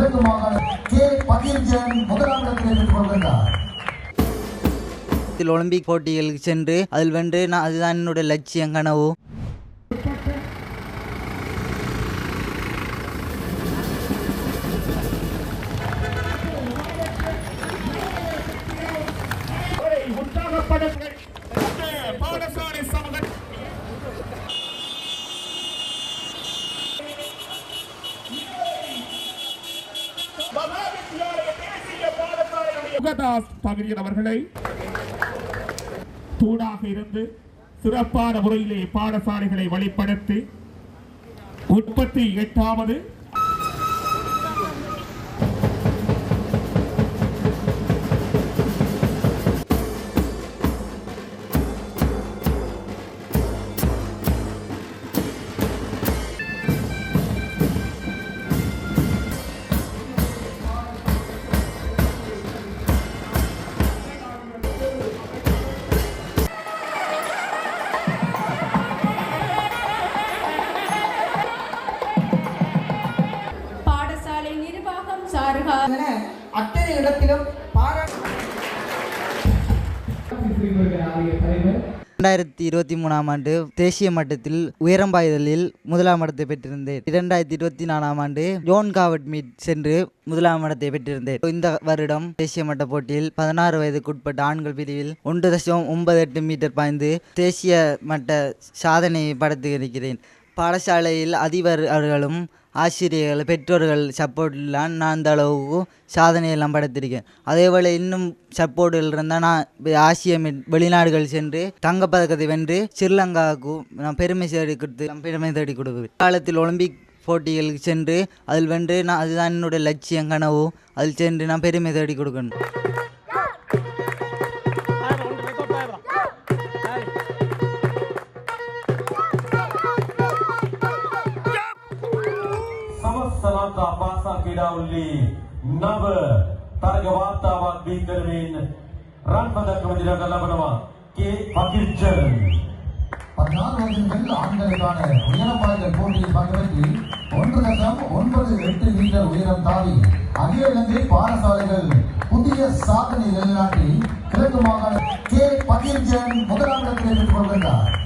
கிழக்கு மாகாண கே பகீர்ஜன் முதலாம் இடத்திலே கொள்கின்றார். ஒலிம்பிக் போட்டிகளுக்கு சென்று அதில் வென்று நான் அதுதான் என்னுடைய லட்சியம் கனவு. உற்சாகப்படுங்கள் முகதாஸ் பகிரியன் அவர்களை தூணாக இருந்து சிறப்பான முறையிலே பாடசாலைகளை வழிப்படுத்தி உற்பத்தி எட்டாவது என அத்தனை இடத்திலும் பாராட்டு இரண்டாயிரத்தி இருபத்தி மூணாம் ஆண்டு தேசிய மட்டத்தில் உயரம் பாய்தலில் முதலாம் இடத்தை பெற்றிருந்தேன். இரண்டாயிரத்தி இருபத்தி நாலாம் ஆண்டு ஜோன் காவட் மீட் சென்று முதலாம் இடத்தை பெற்றிருந்தேன். இந்த வருடம் தேசிய மட்ட போட்டியில் பதினாறு வயதுக்குட்பட்ட ஆண்கள் பிரிவில் ஒன்று தசம் ஒன்பது எட்டு மீட்டர் பாய்ந்து தேசிய மட்ட சாதனையை படைத்திருக்கிறேன். பாடசாலையில் அதிபர் அவர்களும் ஆசிரியர்கள் பெற்றோர்கள் சப்போர்ட்லாம் நான் அந்த அளவுக்கு சாதனையெல்லாம் படைத்திருக்கேன். அதேபோல் இன்னும் சப்போர்ட்டுகள் இருந்தால் நான் ஆசிய வெளிநாடுகள் சென்று தங்கப்பதக்கத்தை வென்று ஸ்ரீலங்காவுக்கு நான் பெருமை தேடி கொடுத்து பெருமை தேடி கொடுக்குவேன் காலத்தில் ஒலிம்பிக் போட்டிகளுக்கு சென்று அதில் வென்று நான் அதுதான் என்னுடைய லட்சியம் கனவு. அதில் சென்று நான் பெருமை தேடி கொடுக்கணும். සමස්සනතා පාසා ක්‍රීඩාවල්ලි නව තරග වාර්තාවක් දී කරමින් රන් පදක්කම දිනග ලබනවා කේ පකිච්චන් பதினாறு வயதில் ஆண்களுக்கான உயரப்பாய்தல் போட்டியில் பங்கேற்று ஒன்று தசம் ஒன்பது எட்டு மீட்டர் உயரம் தாவி அகில இலங்கை பாடசாலைகள் புதிய சாதனை நிலைநாட்டி கிழக்கு மாகாண கே பகீர்ஜன் முதலாம் இடத்திலே பெற்றுக்